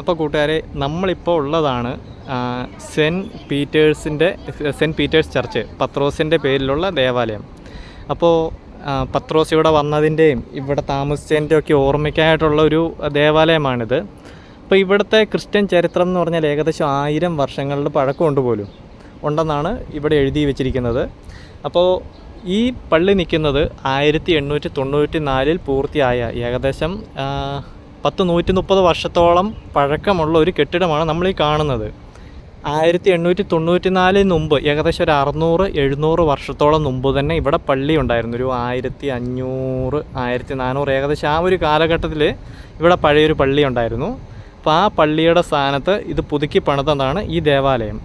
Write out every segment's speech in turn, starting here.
അപ്പോൾ കൂട്ടുകാരെ നമ്മളിപ്പോൾ ഉള്ളതാണ് സെന്റ് പീറ്റേഴ്സിന്റെ സെന്റ് പീറ്റേഴ്സ് ചർച്ച് പത്രോസിന്റെ പേരിലുള്ള ദേവാലയം. അപ്പോൾ പത്രോസ് ഇവിടെ വന്നതിന്റെയും ഇവിടെ താമസിച്ചതിന്റെയും ഒക്കെ ഓർമ്മയ്ക്കായിട്ടുള്ള ഒരു ദേവാലയമാണിത്. അപ്പോൾ ഇവിടുത്തെ ക്രിസ്ത്യൻ ചരിത്രം എന്ന് പറഞ്ഞാൽ ഏകദേശം ആയിരം വർഷങ്ങളുടെ പഴക്കമുണ്ട് പോലും ഉണ്ടെന്നാണ് ഇവിടെ എഴുതി വെച്ചിരിക്കുന്നത്. അപ്പോൾ ഈ പള്ളി നിൽക്കുന്നത് ആയിരത്തി എണ്ണൂറ്റി തൊണ്ണൂറ്റി നാലിൽ പൂർത്തിയായ ഏകദേശം പത്ത് നൂറ്റി മുപ്പത് വർഷത്തോളം പഴക്കമുള്ള ഒരു കെട്ടിടമാണ് നമ്മൾ ഈ കാണുന്നത്. ആയിരത്തി എണ്ണൂറ്റി തൊണ്ണൂറ്റി നാലിന് മുമ്പ് ഏകദേശം ഒരു അറുന്നൂറ് എഴുന്നൂറ് വർഷത്തോളം മുമ്പ് തന്നെ ഇവിടെ പള്ളി ഉണ്ടായിരുന്നു. ഒരു ആയിരത്തി അഞ്ഞൂറ് ആയിരത്തി നാനൂറ് ഏകദേശം ആ ഒരു കാലഘട്ടത്തിൽ ഇവിടെ പഴയൊരു പള്ളി ഉണ്ടായിരുന്നു. അപ്പോൾ ആ പള്ളിയുടെ സ്ഥാനത്ത് ഇത് പുതുക്കി പണിതതാണ് ഈ ദേവാലയം.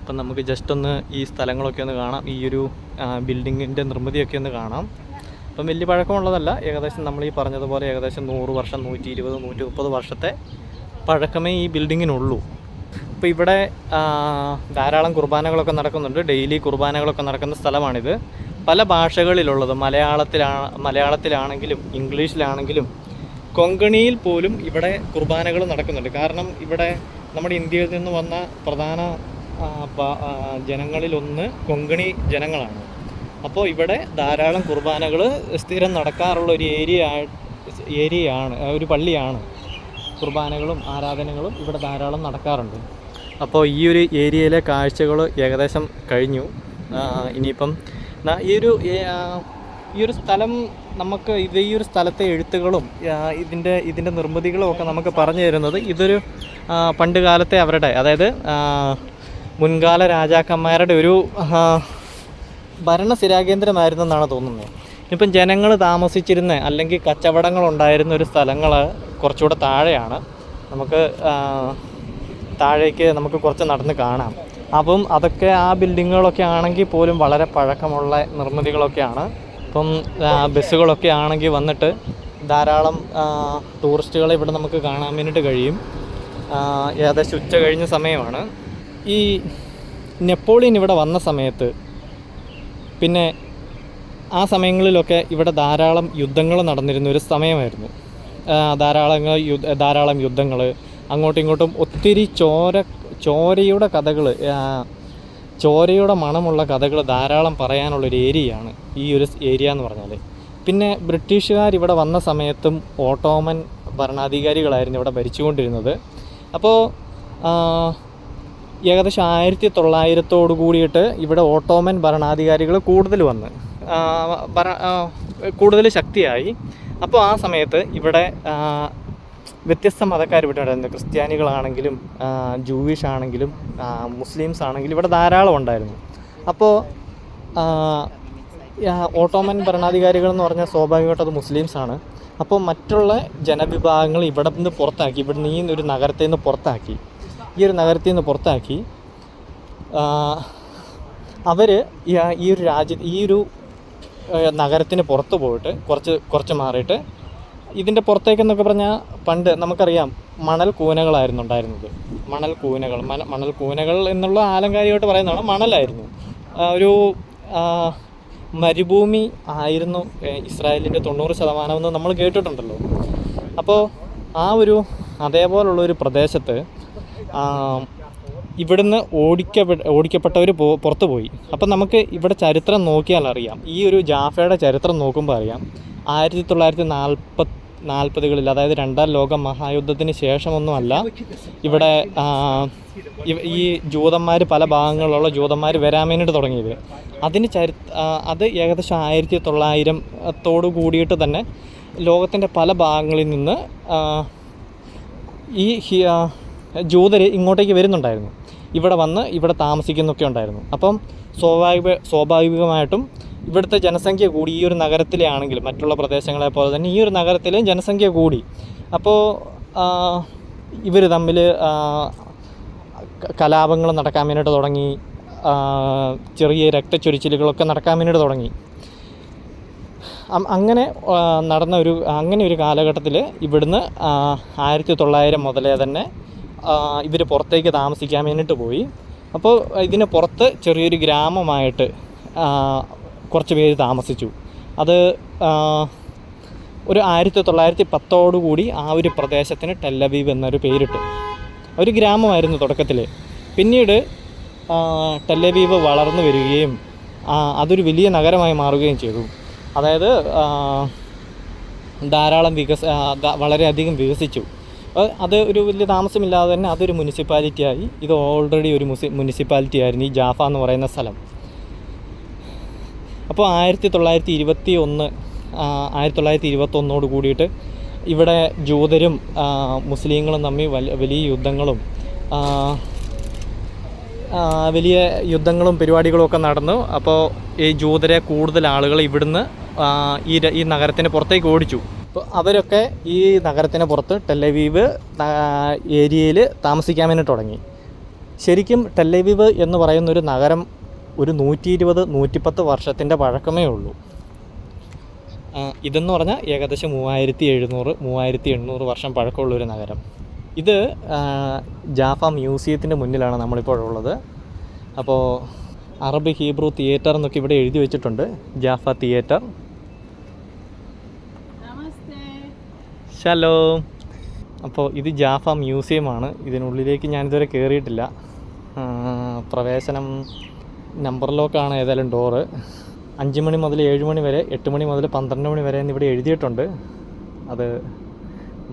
അപ്പം നമുക്ക് ജസ്റ്റ് ഒന്ന് ഈ സ്ഥലങ്ങളൊക്കെ ഒന്ന് കാണാം. ഈ ഒരു ബിൽഡിങ്ങിന്റെ നിർമ്മിതിയൊക്കെ ഒന്ന് കാണാം. അപ്പം വലിയ പഴക്കമുള്ളതല്ല. ഏകദേശം നമ്മൾ ഈ പറഞ്ഞതുപോലെ ഏകദേശം നൂറ് വർഷം നൂറ്റി ഇരുപത് നൂറ്റി മുപ്പത് വർഷത്തെ പഴക്കമേ ഈ ബിൽഡിങ്ങിനുള്ളൂ. അപ്പോൾ ഇവിടെ ധാരാളം കുർബാനകളൊക്കെ നടക്കുന്നുണ്ട്. ഡെയിലി കുർബാനകളൊക്കെ നടക്കുന്ന സ്ഥലമാണിത്. പല ഭാഷകളിലുള്ളത്. മലയാളത്തിലാണ് മലയാളത്തിലാണെങ്കിലും ഇംഗ്ലീഷിലാണെങ്കിലും കൊങ്കണിയിൽ പോലും ഇവിടെ കുർബാനകൾ നടക്കുന്നുണ്ട്. കാരണം ഇവിടെ നമ്മുടെ ഇന്ത്യയിൽ നിന്ന് വന്ന പ്രധാന ജനങ്ങളിലൊന്ന് കൊങ്കണി ജനങ്ങളാണ്. അപ്പോൾ ഇവിടെ ധാരാളം കുർബാനകൾ സ്ഥിരം നടക്കാറുള്ള ഒരു ഏരിയ ഏരിയയാണ് ഒരു പള്ളിയാണ്. കുർബാനകളും ആരാധനകളും ഇവിടെ ധാരാളം നടക്കാറുണ്ട്. അപ്പോൾ ഈ ഒരു ഏരിയയിലെ കാഴ്ചകൾ ഏകദേശം കഴിഞ്ഞു. ഇനിയിപ്പം ഈ ഒരു ഈ ഒരു സ്ഥലം നമുക്ക് ഇത് ഈ ഒരു സ്ഥലത്തെ എഴുത്തുകളും ഇതിന്റെ ഇതിന്റെ നിർമ്മിതികളും ഒക്കെ നമുക്ക് പറഞ്ഞു തരുന്നത് ഇതൊരു പണ്ടുകാലത്തെ പണ്ട് കാലത്തെ അവരുടെ അതായത് മുൻകാല രാജാക്കന്മാരുടെ ഒരു ആ, ഭരണസ്ഥിരാകേന്ദ്രമായിരുന്നെന്നാണ് തോന്നുന്നത്. ഇപ്പം ജനങ്ങൾ താമസിച്ചിരുന്ന അല്ലെങ്കിൽ കച്ചവടങ്ങൾ ഉണ്ടായിരുന്ന ഒരു സ്ഥലങ്ങൾ കുറച്ചുകൂടെ താഴെയാണ്. നമുക്ക് താഴേക്ക് നമുക്ക് കുറച്ച് നടന്ന് കാണാം. അപ്പം അതൊക്കെ ആ ബിൽഡിങ്ങുകളൊക്കെ ആണെങ്കിൽ പോലും വളരെ പഴക്കമുള്ള നിർമ്മിതികളൊക്കെയാണ്. ഇപ്പം ബസ്സുകളൊക്കെ ആണെങ്കിൽ വന്നിട്ട് ധാരാളം ടൂറിസ്റ്റുകളെ ഇവിടെ നമുക്ക് കാണാൻ വേണ്ടിയിട്ട് കഴിയും. ഏകദേശം ഉച്ച കഴിഞ്ഞ സമയമാണ്. ഈ നെപ്പോളിയൻ ഇവിടെ വന്ന സമയത്ത് പിന്നെ ആ സമയങ്ങളിലൊക്കെ ഇവിടെ ധാരാളം യുദ്ധങ്ങൾ നടന്നിരുന്ന ഒരു സമയമായിരുന്നു. ധാരാളം ധാരാളം യുദ്ധങ്ങൾ. അങ്ങോട്ടും ഇങ്ങോട്ടും ഒത്തിരി ചോര ചോരയുടെ കഥകൾ ചോരയുടെ മണമുള്ള കഥകൾ ധാരാളം പറയാനുള്ളൊരു ഏരിയയാണ് ഈ ഒരു ഏരിയ എന്ന് പറഞ്ഞാൽ പിന്നെ ബ്രിട്ടീഷുകാർ ഇവിടെ വന്ന സമയത്തും ഓട്ടോമൻ ഭരണാധികാരികളായിരുന്നു ഇവിടെ ഭരിച്ചുകൊണ്ടിരുന്നത്. അപ്പോൾ ഏകദേശം ആയിരത്തി തൊള്ളായിരത്തോട് കൂടിയിട്ട് ഇവിടെ ഓട്ടോമൻ ഭരണാധികാരികൾ കൂടുതൽ വന്ന് ഭര കൂടുതൽ ശക്തിയായി. അപ്പോൾ ആ സമയത്ത് ഇവിടെ വ്യത്യസ്ത മതക്കാർ ഇവിടെ ഉണ്ടായിരുന്നു ക്രിസ്ത്യാനികളാണെങ്കിലും ജൂയിഷ് ആണെങ്കിലും മുസ്ലിംസ് ആണെങ്കിലും ഇവിടെ ധാരാളം ഉണ്ടായിരുന്നു. അപ്പോൾ ഓട്ടോമൻ ഭരണാധികാരികൾ എന്ന് പറഞ്ഞാൽ സ്വാഭാവികമായിട്ടും അത് മുസ്ലിംസ് ആണ്. അപ്പോൾ മറ്റുള്ള ജനവിഭാഗങ്ങൾ ഇവിടെ നിന്ന് പുറത്താക്കി ഇവിടെ നിന്ന് ഈ ഒരു നഗരത്തിൽ നിന്ന് പുറത്താക്കി. ഈ ഒരു നഗരത്തിൽ നിന്ന് പുറത്താക്കി. അവർ ഈ ഒരു രാജ്യ ഈ ഒരു നഗരത്തിന് പുറത്ത് പോയിട്ട് കുറച്ച് കുറച്ച് മാറിയിട്ട് ഇതിന്റെ പുറത്തേക്കെന്നൊക്കെ പറഞ്ഞാൽ പണ്ട് നമുക്കറിയാം മണൽ കൂനകളായിരുന്നു ഉണ്ടായിരുന്നത്. മണൽ കൂനകൾ മണൽ കൂനകൾ എന്നുള്ള ആലങ്കാരികമായിട്ട് പറയുന്നതാണ് മണലായിരുന്നു. ഒരു മരുഭൂമി ആയിരുന്നു ഇസ്രായേലിന്റെ തൊണ്ണൂറ് ശതമാനം എന്ന് നമ്മൾ കേട്ടിട്ടുണ്ടല്ലോ. അപ്പോൾ ആ ഒരു അതേപോലുള്ള ഒരു പ്രദേശത്ത് ഇവിടുന്ന് ഓടിക്കപ്പെട്ട ഓടിക്കപ്പെട്ടവർ പോ പുറത്തു പോയി അപ്പം നമുക്ക് ഇവിടെ ചരിത്രം നോക്കിയാൽ അറിയാം. ഈ ഒരു ജാഫയുടെ ചരിത്രം നോക്കുമ്പോൾ അറിയാം. ആയിരത്തി തൊള്ളായിരത്തി നാൽപ്പത്തി നാൽപ്പതുകളിൽ അതായത് രണ്ടാം ലോക മഹായുദ്ധത്തിന് ശേഷമൊന്നുമല്ല ഇവിടെ ഈ ജൂതന്മാർ പല ഭാഗങ്ങളിലുള്ള ജൂതന്മാർ വേണ്ടിയിട്ട് തുടങ്ങിയത്. അതിന് ചരി അത് ഏകദേശം ആയിരത്തി തൊള്ളായിരത്തോട് കൂടിയിട്ട് തന്നെ ലോകത്തിന്റെ പല ഭാഗങ്ങളിൽ നിന്ന് ഈ ജൂതർ ഇങ്ങോട്ടേക്ക് വരുന്നുണ്ടായിരുന്നു. ഇവിടെ വന്ന് ഇവിടെ താമസിക്കുന്നൊക്കെ ഉണ്ടായിരുന്നു. അപ്പം സ്വാഭാവിക സ്വാഭാവികമായിട്ടും ഇവിടുത്തെ ജനസംഖ്യ കൂടി ഈ ഒരു നഗരത്തിലെ ആണെങ്കിലും മറ്റുള്ള പ്രദേശങ്ങളെ പോലെ തന്നെ ഈ ഒരു നഗരത്തിലെയും ജനസംഖ്യ കൂടി. അപ്പോൾ ഇവർ തമ്മിൽ കലാപങ്ങൾ നടക്കാൻ വേണ്ടിയിട്ട് തുടങ്ങി. ചെറിയ രക്തച്ചൊരിച്ചിലുകളൊക്കെ നടക്കാൻ വേണ്ടിയിട്ട് തുടങ്ങി. അങ്ങനെ നടന്ന ഒരു അങ്ങനെ ഒരു കാലഘട്ടത്തിൽ ഇവിടുന്ന് ആയിരത്തി തൊള്ളായിരം മുതലേ തന്നെ ഇവർ പുറത്തേക്ക് താമസിക്കാൻ വേണ്ടിയിട്ട് പോയി. അപ്പോൾ ഇതിന് പുറത്ത് ചെറിയൊരു ഗ്രാമമായിട്ട് കുറച്ച് പേര് താമസിച്ചു. അത് ഒരു ആയിരത്തി തൊള്ളായിരത്തി പത്തോടു കൂടി ആ ഒരു പ്രദേശത്തിന് ടെല്ലവീവ് എന്നൊരു പേരിട്ടു. ഒരു ഗ്രാമമായിരുന്നു തുടക്കത്തിൽ പിന്നീട് ടെല്ലവീവ് വളർന്നു വരികയും അതൊരു വലിയ നഗരമായി മാറുകയും ചെയ്തു. അതായത് ധാരാളം വികസ വളരെയധികം വികസിച്ചു. അത് ഒരു വലിയ താമസമില്ലാതെ തന്നെ അതൊരു മുനിസിപ്പാലിറ്റിയായി. ഇത് ഓൾറെഡി ഒരു മുസി മുനിസിപ്പാലിറ്റി ആയിരുന്നു ഈ ജാഫ എന്ന് പറയുന്ന സ്ഥലം. അപ്പോൾ ആയിരത്തി തൊള്ളായിരത്തി ഇരുപത്തി ഒന്ന് ആയിരത്തി തൊള്ളായിരത്തി ഇരുപത്തൊന്നോട് കൂടിയിട്ട് ഇവിടെ ജൂതരും മുസ്ലിങ്ങളും തമ്മിൽ വലിയ യുദ്ധങ്ങളും വലിയ യുദ്ധങ്ങളും പരിപാടികളും ഒക്കെ നടന്നു. അപ്പോൾ ഈ ജൂതരെ കൂടുതൽ ആളുകൾ ഇവിടുന്ന് ഈ ഈ നഗരത്തിന് പുറത്തേക്ക് ഓടിച്ചു. അപ്പോൾ അവരൊക്കെ ഈ നഗരത്തിന് പുറത്ത് ടെല്ലവീവ് ഏരിയയിൽ താമസിക്കാൻ വേണ്ടി തുടങ്ങി. ശരിക്കും ടെല്ലവീവ് എന്ന് പറയുന്ന ഒരു നഗരം ഒരു നൂറ്റി ഇരുപത് നൂറ്റിപ്പത്ത് വർഷത്തിന്റെ പഴക്കമേ ഉള്ളൂ. ഇതെന്ന് പറഞ്ഞാൽ ഏകദേശം മൂവായിരത്തി എഴുന്നൂറ് മൂവായിരത്തി എണ്ണൂറ് വർഷം പഴക്കമുള്ളൊരു നഗരം. ഇത് ജാഫ മ്യൂസിയത്തിന്റെ മുന്നിലാണ് നമ്മളിപ്പോഴുള്ളത് അപ്പോൾ അറബ് ഹീബ്രു തിയേറ്റർ എന്നൊക്കെ ഇവിടെ എഴുതി വെച്ചിട്ടുണ്ട്. ജാഫ തിയേറ്റർ. ഹലോ അപ്പോൾ ഇത് ജാഫ മ്യൂസിയമാണ്. ഇതിനുള്ളിലേക്ക് ഞാനിതുവരെ കയറിയിട്ടില്ല പ്രവേശനം നമ്പർ ലോക്കാണ് ഏതായാലും ഡോറ് അഞ്ച് മണി മുതൽ ഏഴ് മണി വരെ എട്ട് മണി മുതൽ പന്ത്രണ്ട് മണി വരെ എന്നിവിടെ എഴുതിയിട്ടുണ്ട്. അത്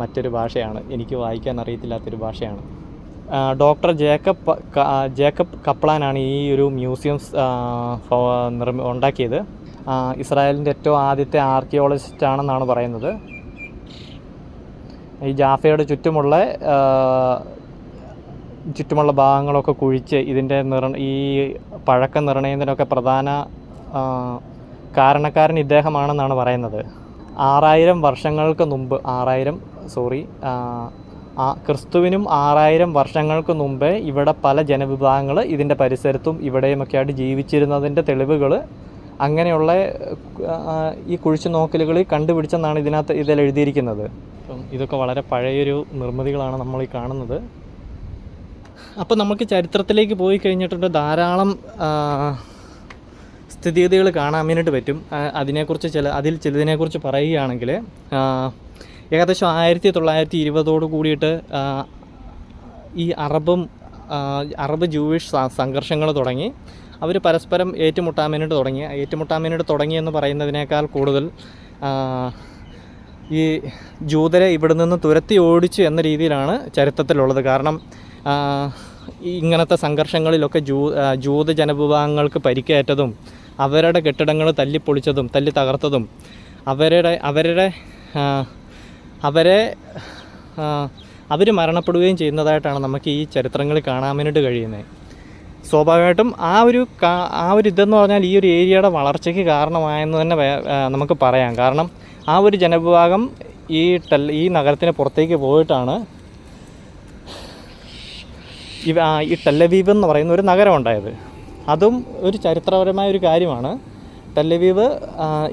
മറ്റൊരു ഭാഷയാണ്. എനിക്ക് വായിക്കാൻ അറിയത്തില്ലാത്തൊരു ഭാഷയാണ്. ഡോക്ടർ ജേക്കബ് ജേക്കബ് കപ്ലാനാണ് ഈ ഒരു മ്യൂസിയം നിർമ്മി ഉണ്ടാക്കിയത്. ഇസ്രായേലിന്റെ ഏറ്റവും ആദ്യത്തെ ആർക്കിയോളജിസ്റ്റ് ആണെന്നാണ് പറയുന്നത്. ഈ ജാഫയുടെ ചുറ്റുമുള്ള ചുറ്റുമുള്ള ഭാഗങ്ങളൊക്കെ കുഴിച്ച് ഇതിന്റെ നിർ ഈ പഴക്കം നിർണയത്തിനൊക്കെ പ്രധാന കാരണക്കാരൻ ഇദ്ദേഹമാണെന്നാണ് പറയുന്നത്. ആറായിരം വർഷങ്ങൾക്ക് മുമ്പ് ആറായിരം സോറി ക്രിസ്തുവിനും ആറായിരം വർഷങ്ങൾക്ക് മുമ്പേ ഇവിടെ പല ജനവിഭാഗങ്ങൾ ഇതിന്റെ പരിസരത്തും ഇവിടെയുമൊക്കെ ആയിട്ട് ജീവിച്ചിരുന്നതിന്റെ തെളിവുകൾ അങ്ങനെയുള്ള ഈ കുഴിച്ചു നോക്കലുകളിൽ കണ്ടുപിടിച്ചെന്നാണ് ഇതിനകത്ത് ഇതിൽ എഴുതിയിരിക്കുന്നത്. ഇതൊക്കെ വളരെ പഴയൊരു നിർമ്മിതികളാണ് നമ്മൾ ഈ കാണുന്നത്. അപ്പോൾ നമുക്ക് ചരിത്രത്തിലേക്ക് പോയി കഴിഞ്ഞിട്ടുണ്ട്. ധാരാളം സ്ഥിതിഗതികൾ കാണാൻ വേണ്ടിയിട്ട് പറ്റും. അതിനെക്കുറിച്ച് ചില അതിൽ ചിലതിനെക്കുറിച്ച് പറയുകയാണെങ്കിൽ ഏകദേശം ആയിരത്തി തൊള്ളായിരത്തി ഇരുപതോട് കൂടിയിട്ട് ഈ അറബും അറബ് ജൂയിഷ് സംഘർഷങ്ങൾ തുടങ്ങി. അവർ പരസ്പരം ഏറ്റുമുട്ടാൻ വേണ്ടിയിട്ട് തുടങ്ങി. ഏറ്റുമുട്ടാൻ വേണ്ടിയിട്ട് തുടങ്ങി എന്ന് പറയുന്നതിനേക്കാൾ കൂടുതൽ ഈ ജൂതരെ ഇവിടെ നിന്ന് തുരത്തി ഓടിച്ചു എന്ന രീതിയിലാണ് ചരിത്രത്തിലുള്ളത്. കാരണം ഇങ്ങനത്തെ സംഘർഷങ്ങളിലൊക്കെ ജൂ ജൂത ജനവിഭാഗങ്ങൾക്ക് പരിക്കേറ്റതും അവരുടെ കെട്ടിടങ്ങൾ തല്ലിപ്പൊളിച്ചതും തല്ലി തകർത്തതും അവരുടെ അവരുടെ അവരെ അവർ മരണപ്പെടുകയും ചെയ്യുന്നതായിട്ടാണ് നമുക്ക് ഈ ചരിത്രങ്ങളിൽ കാണാൻ വേണ്ടിയിട്ട് കഴിയുന്നത്. സ്വാഭാവികമായിട്ടും ആ ഒരു ആ ഒരു ഇതെന്ന് പറഞ്ഞാൽ ഈ ഒരു ഏരിയയുടെ വളർച്ചയ്ക്ക് കാരണമായെന്ന് തന്നെ നമുക്ക് പറയാം. കാരണം ആ ഒരു ജനവിഭാഗം ഈ ടൽ ഈ നഗരത്തിന് പുറത്തേക്ക് പോയിട്ടാണ് ഇവ ഈ ടെല്ലവീവ് എന്ന് പറയുന്ന ഒരു നഗരം ഉണ്ടായത്. അതും ഒരു ചരിത്രപരമായ ഒരു കാര്യമാണ്. ടെല്ലവീവ്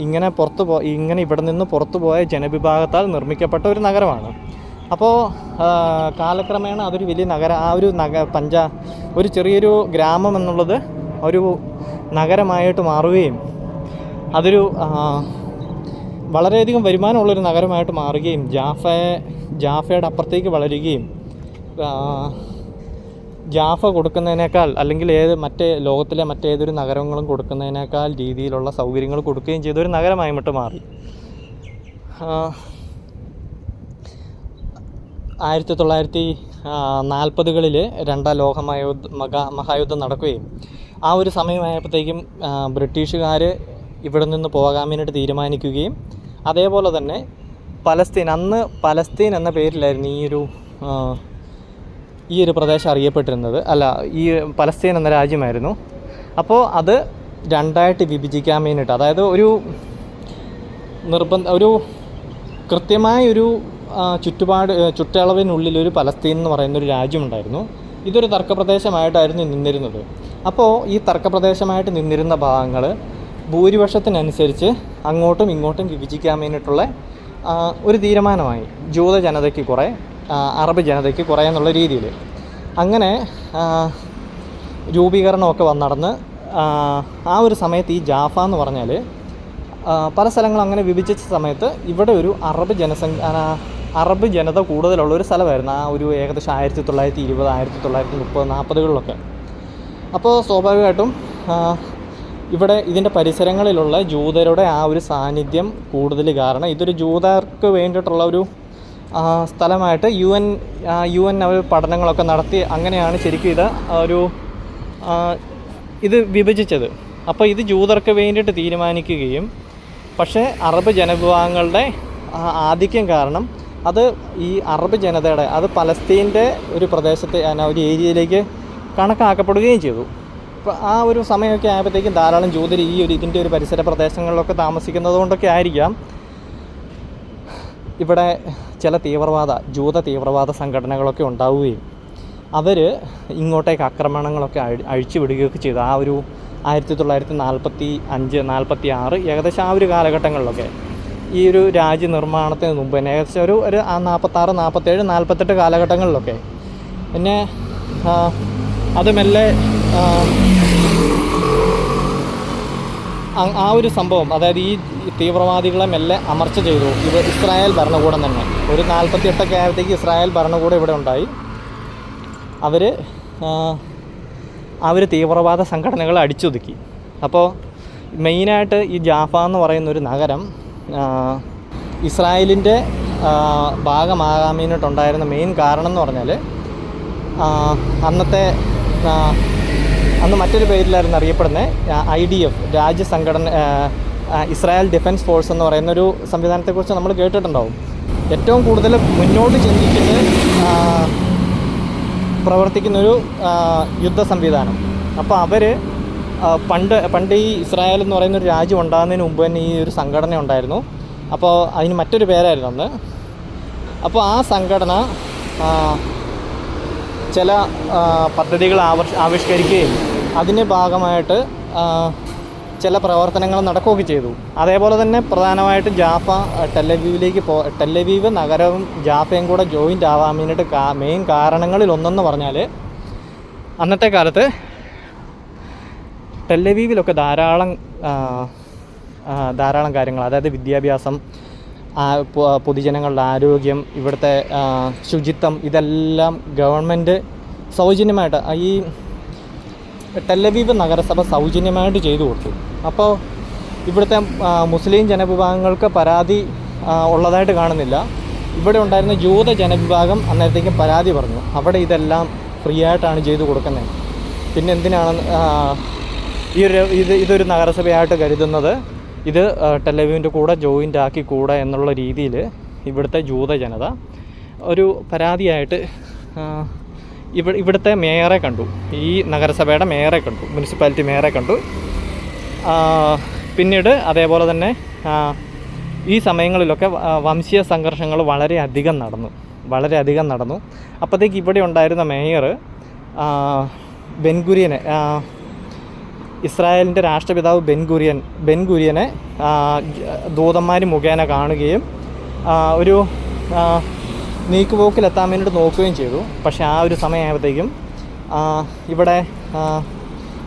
ഇങ്ങനെ പുറത്ത് പോ ഇങ്ങനെ ഇവിടെ നിന്ന് പുറത്തു പോയ ജനവിഭാഗത്താൽ നിർമ്മിക്കപ്പെട്ട ഒരു നഗരമാണ്. അപ്പോൾ കാലക്രമേണ അതൊരു വലിയ നഗര ആ ഒരു നഗ പഞ്ച ഒരു ചെറിയൊരു ഗ്രാമം എന്നുള്ളത് ഒരു നഗരമായിട്ട് മാറുകയും അതൊരു വളരെയധികം വരുമാനമുള്ളൊരു നഗരമായിട്ട് മാറുകയും ജാഫയെ ജാഫയുടെ അപ്പുറത്തേക്ക് വളരുകയും ജാഫ കൊടുക്കുന്നതിനേക്കാൾ അല്ലെങ്കിൽ ഏത് മറ്റേ ലോകത്തിലെ മറ്റേതൊരു നഗരങ്ങളും കൊടുക്കുന്നതിനേക്കാൾ രീതിയിലുള്ള സൗകര്യങ്ങൾ കൊടുക്കുകയും ചെയ്ത ഒരു നഗരമായി മട്ട് മാറി. ആയിരത്തി തൊള്ളായിരത്തി നാൽപ്പതുകളിൽ രണ്ടാം ലോക മഹാ മഹായുദ്ധം നടക്കുകയും ആ ഒരു സമയമായപ്പോഴത്തേക്കും ബ്രിട്ടീഷുകാർ ഇവിടെ നിന്ന് പോകാൻ വേണ്ടിയിട്ട് തീരുമാനിക്കുകയും അതേപോലെ തന്നെ പലസ്തീൻ അന്ന് പലസ്തീൻ എന്ന പേരിലായിരുന്നു ഈ ഒരു ഈ ഒരു പ്രദേശം അറിയപ്പെട്ടിരുന്നത്. അല്ല ഈ പലസ്തീൻ എന്ന രാജ്യമായിരുന്നു. അപ്പോൾ അത് രണ്ടായിട്ട് വിഭജിക്കാൻ വേണ്ടിയിട്ട് അതായത് ഒരു നിർബന്ധ ഒരു കൃത്യമായ ഒരു ചുറ്റുപാട് ചുറ്റളവിനുള്ളിൽ ഒരു പലസ്തീൻ എന്ന് പറയുന്ന ഒരു രാജ്യമുണ്ടായിരുന്നു. ഇതൊരു തർക്കപ്രദേശമായിട്ടായിരുന്നു നിന്നിരുന്നത്. അപ്പോൾ ഈ തർക്കപ്രദേശമായിട്ട് നിന്നിരുന്ന ഭാഗങ്ങൾ ഭൂരിപക്ഷത്തിനനുസരിച്ച് അങ്ങോട്ടും ഇങ്ങോട്ടും വിഭജിക്കാൻ വേണ്ടിയിട്ടുള്ള ഒരു തീരുമാനമായി. ജൂത ജനതയ്ക്ക് കുറേ അറബ് ജനതയ്ക്ക് കുറേ എന്നുള്ള രീതിയിൽ. അങ്ങനെ രൂപീകരണമൊക്കെ വന്നടന്ന് ആ, ഒരു സമയത്ത് ഈ ജാഫ എന്ന് പറഞ്ഞാൽ പല സ്ഥലങ്ങളും അങ്ങനെ വിഭജിച്ച സമയത്ത് ഇവിടെ ഒരു അറബ് ജനസംഖ്യ അറബ് ജനത കൂടുതലുള്ള ഒരു സ്ഥലമായിരുന്നു. ആ ഒരു ഏകദേശം ആയിരത്തി തൊള്ളായിരത്തി ഇരുപത് ആയിരത്തി തൊള്ളായിരത്തി മുപ്പത് നാൽപ്പതുകളിലൊക്കെ അപ്പോൾ സ്വാഭാവികമായിട്ടും ഇവിടെ ഇതിന്റെ പരിസരങ്ങളിലുള്ള ജൂതരുടെ ആ ഒരു സാന്നിധ്യം കൂടുതൽ കാരണം. ഇതൊരു ജൂതർക്ക് വേണ്ടിയിട്ടുള്ള ഒരു സ്ഥലമായിട്ട് യു എൻ യു എൻ അവർ പഠനങ്ങളൊക്കെ നടത്തി അങ്ങനെയാണ് ശരിക്കും ഇത് ഒരു ഇത് വിഭജിച്ചത്. അപ്പോൾ ഇത് ജൂതർക്ക് വേണ്ടിയിട്ട് തീരുമാനിക്കുകയും പക്ഷേ അറബ് ജനവിഭാഗങ്ങളുടെ ആധിക്യം കാരണം അത് ഈ അറബ് ജനതയുടെ അത് പലസ്തീന്റെ ഒരു പ്രദേശത്തെ ഒരു ഏരിയയിലേക്ക് കണക്കാക്കപ്പെടുകയും ചെയ്തു. അപ്പോൾ ആ ഒരു സമയമൊക്കെ ആയപ്പോഴത്തേക്കും ധാരാളം ജ്യോതിർ ഈ ഒരു ഇതിന്റെ ഒരു പരിസര പ്രദേശങ്ങളിലൊക്കെ താമസിക്കുന്നത് കൊണ്ടൊക്കെ ആയിരിക്കാം. ഇവിടെ ചില തീവ്രവാദ ജൂത തീവ്രവാദ സംഘടനകളൊക്കെ ഉണ്ടാവുകയും അവർ ഇങ്ങോട്ടേക്ക് ആക്രമണങ്ങളൊക്കെ അഴി അഴിച്ചു വിടുകയൊക്കെ ചെയ്തു. ആ ഒരു ആയിരത്തി തൊള്ളായിരത്തി നാൽപ്പത്തി അഞ്ച് നാൽപ്പത്തി ആറ് ഏകദേശം ആ ഒരു കാലഘട്ടങ്ങളിലൊക്കെ ഈ ഒരു രാജ്യ നിർമ്മാണത്തിന് മുമ്പ് തന്നെ ഏകദേശം ഒരു ഒരു ആ നാൽപ്പത്താറ് നാൽപ്പത്തേഴ് നാൽപ്പത്തെട്ട് കാലഘട്ടങ്ങളിലൊക്കെ പിന്നെ അത് മെല്ലെ ആ, ഒരു സംഭവം അതായത് ഈ തീവ്രവാദികളെ മെല്ലെ അമർച്ച ചെയ്തു. ഇത് ഇസ്രായേൽ ഭരണകൂടം തന്നെ. ഒരു നാൽപ്പത്തി എട്ടൊക്കെ ആയപ്പോഴത്തേക്ക് ഇസ്രായേൽ ഭരണകൂടം ഇവിടെ ഉണ്ടായി. അവർ അവർ തീവ്രവാദ സംഘടനകളെ അടിച്ചൊതുക്കി. അപ്പോൾ മെയിനായിട്ട് ഈ ജാഫ എന്ന് പറയുന്ന ഒരു നഗരം ഇസ്രായേലിന്റെ ഭാഗമാകാൻ മെയിൻ കാരണം എന്ന് പറഞ്ഞാൽ അന്നത്തെ അന്ന് മറ്റൊരു പേരിലായിരുന്നു അറിയപ്പെടുന്നത്. ഐ ഡി എഫ് രാജ്യസംഘടന ആ, ആ, ഇസ്രായേൽ ഡിഫൻസ് ഫോഴ്സ് എന്ന് പറയുന്ന ഒരു സംവിധാനത്തെക്കുറിച്ച് നമ്മൾ കേട്ടിട്ടുണ്ടാവും. ഏറ്റവും കൂടുതൽ മുന്നോട്ട് ചിന്തിച്ചിട്ട് പ്രവർത്തിക്കുന്നൊരു യുദ്ധ സംവിധാനം. അപ്പോൾ അവർ പണ്ട് പണ്ട് ഈ ഇസ്രായേൽ എന്ന് പറയുന്ന ഒരു രാജ്യം ഉണ്ടാകുന്നതിന് മുമ്പ് തന്നെ ഈ ഒരു സംഘടന ഉണ്ടായിരുന്നു. അപ്പോൾ അതിന് മറ്റൊരു പേരായിരുന്നു അന്ന്. അപ്പോൾ ആ സംഘടന ചില പദ്ധതികൾ ആവിഷ്കരിക്കുകയും അതിന്റെ ഭാഗമായിട്ട് ചില പ്രവർത്തനങ്ങൾ നടക്കുകയൊക്കെ ചെയ്തു. അതേപോലെ തന്നെ പ്രധാനമായിട്ട് ജാഫ ടെല്ലവീവിലേക്ക് പോ ടെല്ലവീവ് നഗരവും ജാഫയും കൂടെ ജോയിന്റ് ആവാൻ വേണ്ടിയിട്ട് കാ മെയിൻ കാരണങ്ങളിൽ ഒന്നെന്ന് പറഞ്ഞാൽ അന്നത്തെ കാലത്ത് ടെല്ലവീവിലൊക്കെ ധാരാളം ധാരാളം കാര്യങ്ങൾ അതായത് വിദ്യാഭ്യാസം പൊതുജനങ്ങളുടെ ആരോഗ്യം ഇവിടുത്തെ ശുചിത്വം ഇതെല്ലാം ഗവൺമെന്റ് സൗജന്യമായിട്ട് ഈ ടെല്ലവീവ് നഗരസഭ സൗജന്യമായിട്ട് ചെയ്തു കൊടുത്തു. അപ്പോൾ ഇവിടുത്തെ മുസ്ലിം ജനവിഭാഗങ്ങൾക്ക് പരാതി ഉള്ളതായിട്ട് കാണുന്നില്ല. ഇവിടെ ഉണ്ടായിരുന്ന ജൂത ജനവിഭാഗം അന്നേരത്തേക്കും പരാതി പറഞ്ഞു. അവിടെ ഇതെല്ലാം ഫ്രീ ആയിട്ടാണ് ചെയ്തു കൊടുക്കുന്നത്. പിന്നെ എന്തിനാണ് ഈ ഒരു ഇത് ഇതൊരു നഗരസഭയായിട്ട് കരുതുന്നത് ഇത് ടെലവീവിന്റെ കൂടെ ജോയിന്റ് ആക്കി കൂടെ എന്നുള്ള രീതിയിൽ ഇവിടുത്തെ ജൂത ജനത ഒരു പരാതിയായിട്ട് ഇവ ഇവിടുത്തെ മേയറെ കണ്ടു. ഈ നഗരസഭയുടെ മേയറെ കണ്ടു. മുനിസിപ്പാലിറ്റി മേയറെ കണ്ടു. പിന്നീട് അതേപോലെ തന്നെ ഈ സമയങ്ങളിലൊക്കെ വംശീയ സംഘർഷങ്ങൾ വളരെയധികം നടന്നു. വളരെയധികം നടന്നു. അപ്പോഴത്തേക്ക് ഇവിടെ ഉണ്ടായിരുന്ന മേയർ ബെൻഗുരിയനെ ഇസ്രായേലിന്റെ രാഷ്ട്രപിതാവ് ബെൻഗുരിയൻ ബെൻഗുരിയനെ ദൂതന്മാർ മുഖേന കാണുകയും ആ, ആ, നീക്കുപോക്കിലെത്താൻ വേണ്ടിയിട്ട് നോക്കുകയും ചെയ്തു. പക്ഷേ ആ ഒരു സമയമായപ്പോഴത്തേക്കും ഇവിടെ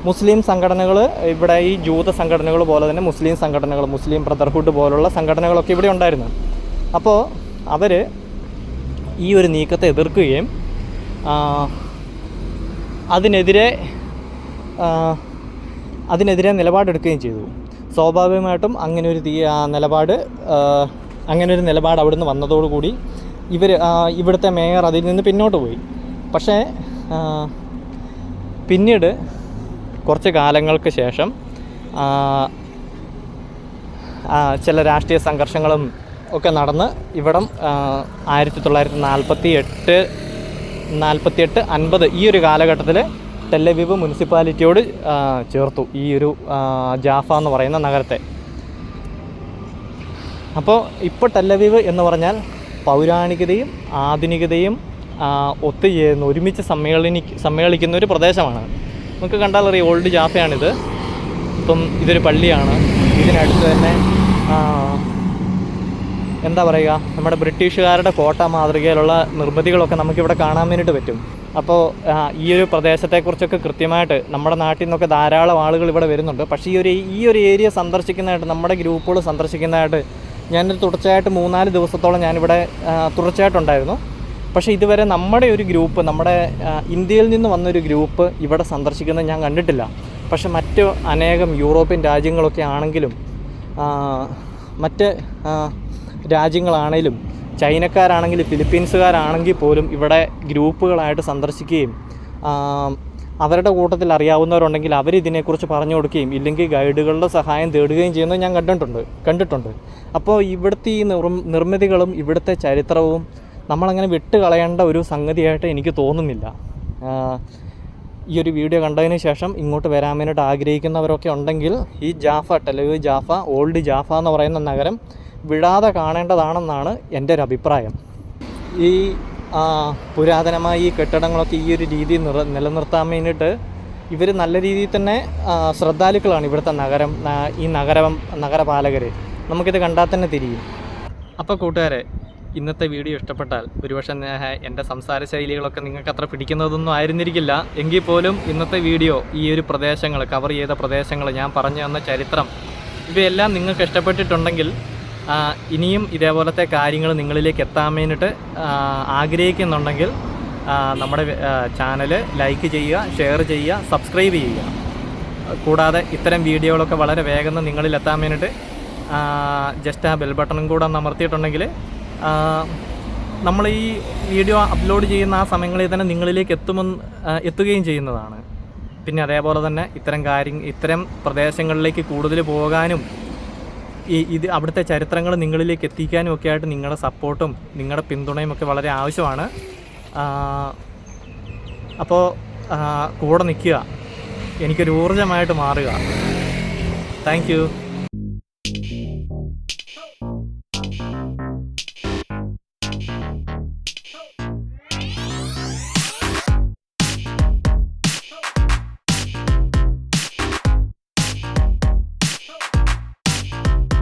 മുസ്ലിം സംഘടനകൾ ഇവിടെ ഈ ജൂത സംഘടനകൾ പോലെ തന്നെ മുസ്ലിം സംഘടനകൾ മുസ്ലിം ബ്രദർഹുഡ് പോലുള്ള സംഘടനകളൊക്കെ ഇവിടെ ഉണ്ടായിരുന്നു. അപ്പോൾ അവർ ഈ ഒരു നീക്കത്തെ എതിർക്കുകയും അതിനെതിരെ അതിനെതിരെ നിലപാടെടുക്കുകയും ചെയ്തു. സ്വാഭാവികമായിട്ടും അങ്ങനെ ഒരു നിലപാട് അങ്ങനെ ഒരു നിലപാട് അവിടുന്ന് വന്നതോടുകൂടി ഇവർ ഇവിടുത്തെ മേയർ അതിൽ നിന്ന് പിന്നോട്ട് പോയി. പക്ഷേ പിന്നീട് കുറച്ച് കാലങ്ങൾക്ക് ശേഷം ചില രാഷ്ട്രീയ സംഘർഷങ്ങളും ഒക്കെ നടന്ന് ഇവിടം ആയിരത്തി തൊള്ളായിരത്തി നാൽപ്പത്തി എട്ട് നാൽപ്പത്തിയെട്ട് അൻപത് ഈ ഒരു കാലഘട്ടത്തിൽ ടെല്ലവീവ് മുനിസിപ്പാലിറ്റിയോട് ചേർത്തു ഈ ഒരു ജാഫ എന്ന് പറയുന്ന നഗരത്തെ. അപ്പോൾ ഇപ്പോൾ ടെല്ലവീവ് എന്ന് പറഞ്ഞാൽ പൗരാണികതയും ആധുനികതയും ഒത്തുചേർന്ന് ഒരുമിച്ച് സമ്മേളനി സമ്മേളിക്കുന്ന ഒരു പ്രദേശമാണ്. നമുക്ക് കണ്ടാൽ അറിയാം ഓൾഡ് ജാഫയാണിത്. ഇപ്പം ഇതൊരു പള്ളിയാണ്. ഇതിനടുത്ത് തന്നെ എന്താ പറയുക നമ്മുടെ ബ്രിട്ടീഷുകാരുടെ കോട്ട മാതൃകയിലുള്ള നിർമ്മിതികളൊക്കെ നമുക്കിവിടെ കാണാൻ വേണ്ടിയിട്ട് പറ്റും. അപ്പോൾ ഈ ഒരു പ്രദേശത്തെക്കുറിച്ചൊക്കെ കൃത്യമായിട്ട് നമ്മുടെ നാട്ടിൽ നിന്നൊക്കെ ധാരാളം ആളുകൾ ഇവിടെ വരുന്നുണ്ട്. പക്ഷേ ഈ ഒരു ഈ ഒരു ഏരിയ സന്ദർശിക്കുന്നതായിട്ട് നമ്മുടെ ഗ്രൂപ്പുകൾ സന്ദർശിക്കുന്നതായിട്ട് ഞാനൊരു തുടർച്ചയായിട്ട് മൂന്നാൽ ദിവസത്തോളം ഞാനിവിടെ തുടർച്ചയായിട്ടുണ്ടായിരുന്നു. പക്ഷേ ഇതുവരെ നമ്മുടെ ഒരു ഗ്രൂപ്പ് നമ്മുടെ ഇന്ത്യയിൽ നിന്ന് വന്നൊരു ഗ്രൂപ്പ് ഇവിടെ സന്ദർശിക്കുന്നത് ഞാൻ കണ്ടിട്ടില്ല. പക്ഷെ മറ്റ് അനേകം യൂറോപ്യൻ രാജ്യങ്ങളൊക്കെ ആണെങ്കിലും മറ്റ് രാജ്യങ്ങളാണേലും ചൈനക്കാരാണെങ്കിലും ഫിലിപ്പീൻസുകാരാണെങ്കിൽ പോലും ഇവിടെ ഗ്രൂപ്പുകളായിട്ട് സന്ദർശിക്കുകയും അവരുടെ കൂട്ടത്തിൽ അറിയാവുന്നവരുണ്ടെങ്കിൽ അവർ ഇതിനെക്കുറിച്ച് പറഞ്ഞു കൊടുക്കുകയും ഇല്ലെങ്കിൽ ഗൈഡുകളുടെ സഹായം തേടുകയും ചെയ്യുന്നത് ഞാൻ കണ്ടിട്ടുണ്ട് കണ്ടിട്ടുണ്ട്. അപ്പോൾ ഇവിടുത്തെ ഈ നിർ നിർമ്മിതികളും ഇവിടുത്തെ ചരിത്രവും നമ്മളങ്ങനെ വിട്ട് കളയേണ്ട ഒരു സംഗതിയായിട്ട് എനിക്ക് തോന്നുന്നില്ല. ഈ ഒരു വീഡിയോ കണ്ടതിന് ശേഷം ഇങ്ങോട്ട് വരാൻ വേണ്ടിയിട്ട് ആഗ്രഹിക്കുന്നവരൊക്കെ ഉണ്ടെങ്കിൽ ഈ ജാഫ ടെലവ് ജാഫ ഓൾഡ് ജാഫ എന്ന് പറയുന്ന നഗരം വിടാതെ കാണേണ്ടതാണെന്നാണ് എന്റെ ഒരു അഭിപ്രായം. ഈ പുരാതനമായ ഈ കെട്ടിടങ്ങളൊക്കെ ഈ ഒരു രീതി നിറ നിലനിർത്താൻ വേണ്ടിയിട്ട് ഇവർ നല്ല രീതിയിൽ തന്നെ ശ്രദ്ധാലുക്കളാണ് ഇവിടുത്തെ നഗരം ഈ നഗരം നഗരപാലകർ നമുക്കിത് കണ്ടാൽ തന്നെ തിരിയും. അപ്പോൾ കൂട്ടുകാരെ ഇന്നത്തെ വീഡിയോ ഇഷ്ടപ്പെട്ടാൽ ഒരുപക്ഷെ എന്റെ സംസാര ശൈലികളൊക്കെ നിങ്ങൾക്ക് അത്ര പിടിക്കുന്നതൊന്നും ആയിരുന്നിരിക്കില്ല. എങ്കിൽ പോലും ഇന്നത്തെ വീഡിയോ ഈ ഒരു പ്രദേശങ്ങൾ കവർ ചെയ്ത പ്രദേശങ്ങൾ ഞാൻ പറഞ്ഞു തന്ന ചരിത്രം ഇവയെല്ലാം നിങ്ങൾക്ക് ഇഷ്ടപ്പെട്ടിട്ടുണ്ടെങ്കിൽ ഇനിയും ഇതേപോലത്തെ കാര്യങ്ങൾ നിങ്ങളിലേക്ക് എത്താൻ വേണ്ടിയിട്ട് ആഗ്രഹിക്കുന്നുണ്ടെങ്കിൽ നമ്മുടെ ചാനൽ ലൈക്ക് ചെയ്യുക ഷെയർ ചെയ്യുക സബ്സ്ക്രൈബ് ചെയ്യുക. കൂടാതെ ഇത്തരം വീഡിയോകളൊക്കെ വളരെ വേഗം നിങ്ങളിൽ എത്താൻ വേണ്ടിയിട്ട് ജസ്റ്റ് ആ ബെൽ ബട്ടണും കൂടെ അമർത്തിയിട്ടുണ്ടെങ്കിൽ നമ്മൾ ഈ വീഡിയോ അപ്ലോഡ് ചെയ്യുന്ന ആ സമയങ്ങളിൽ തന്നെ നിങ്ങളിലേക്ക് എത്തുമെന്ന് എത്തുകയും ചെയ്യുന്നതാണ്. പിന്നെ അതേപോലെ തന്നെ ഇത്തരം കാര്യം ഇത്തരം പ്രദേശങ്ങളിലേക്ക് കൂടുതൽ പോകാനും ഈ ഇത് അവിടുത്തെ ചരിത്രങ്ങൾ നിങ്ങളിലേക്ക് എത്തിക്കാനും ഒക്കെ ആയിട്ട് നിങ്ങളുടെ സപ്പോർട്ടും നിങ്ങളുടെ പിന്തുണയും ഒക്കെ വളരെ ആവശ്യമാണ്. അപ്പോൾ കൂടെ നിൽക്കുക. എനിക്കൊരു ഊർജമായിട്ട് മാറുക. താങ്ക്